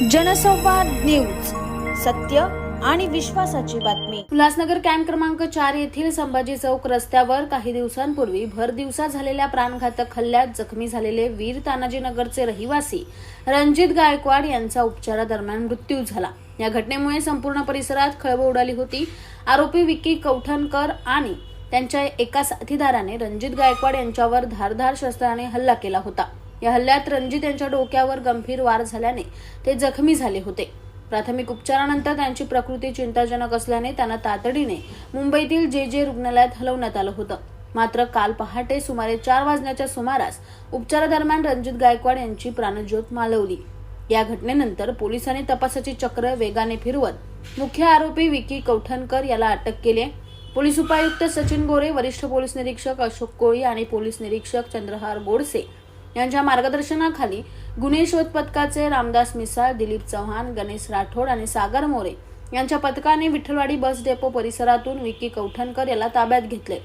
जनसंवाद न्यूज. सत्य आणि विश्वासाची बातमी. उल्हासनगर कॅम्प क्रमांक चार येथील संभाजी चौक रस्त्यावर काही दिवसांपूर्वी भर दिवसा झालेल्या प्राणघातक हल्ल्यात जखमी झालेले वीर तानाजीनगरचे रहिवासी रणजित गायकवाड यांचा उपचारादरम्यान मृत्यू झाला. या घटनेमुळे संपूर्ण परिसरात खळबळ उडाली होती. आरोपी विक्की कौठणकर आणि त्यांच्या एका साथीदाराने रणजित गायकवाड यांच्यावर धारधार शस्त्राने हल्ला केला होता. या हल्ल्यात रणजित यांच्या डोक्यावर गंभीर वार झाल्याने ते जखमी झाले होते. प्राथमिक उपचारानंतर त्यांची प्रकृती चिंताजनक असल्याने त्यांना तातडीने मुंबईतील जे जे रुग्णालयात हलवण्यात आलं होतं. मात्र काल पहाटे सुमारे चार वाजण्याच्या सुमारास उपचारादरम्यान रणजित गायकवाड यांची प्राणज्योत मालवली. या घटनेनंतर पोलिसांनी तपासाची चक्र वेगाने फिरवत मुख्य आरोपी विकी कौठणकर याला अटक केली आहे. पोलीस उपायुक्त सचिन गोरे वरिष्ठ पोलीस निरीक्षक अशोक कोळी आणि पोलीस निरीक्षक चंद्रहार गोडसे यांच्या मार्गदर्शनाखाली गुन्हे शोध पथकाचे रामदास मिसाळ दिलीप चव्हाण गणेश राठोड आणि सागर मोरे यांच्या पथकाने विठ्ठलवाडी बस डेपो परिसरातून विकी कौठणकर याला ताब्यात घेतले.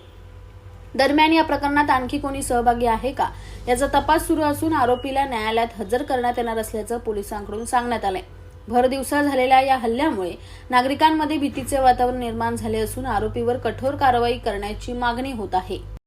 दरम्यान या प्रकरणात आणखी कोणी सहभागी आहे का याचा तपास सुरू असून आरोपीला न्यायालयात हजर करण्यात येणार असल्याचं पोलिसांकडून सांगण्यात आलंय. भर दिवसा झालेल्या या हल्ल्यामुळे नागरिकांमध्ये भीतीचे वातावरण निर्माण झाले असून आरोपीवर कठोर कारवाई करण्याची मागणी होत आहे.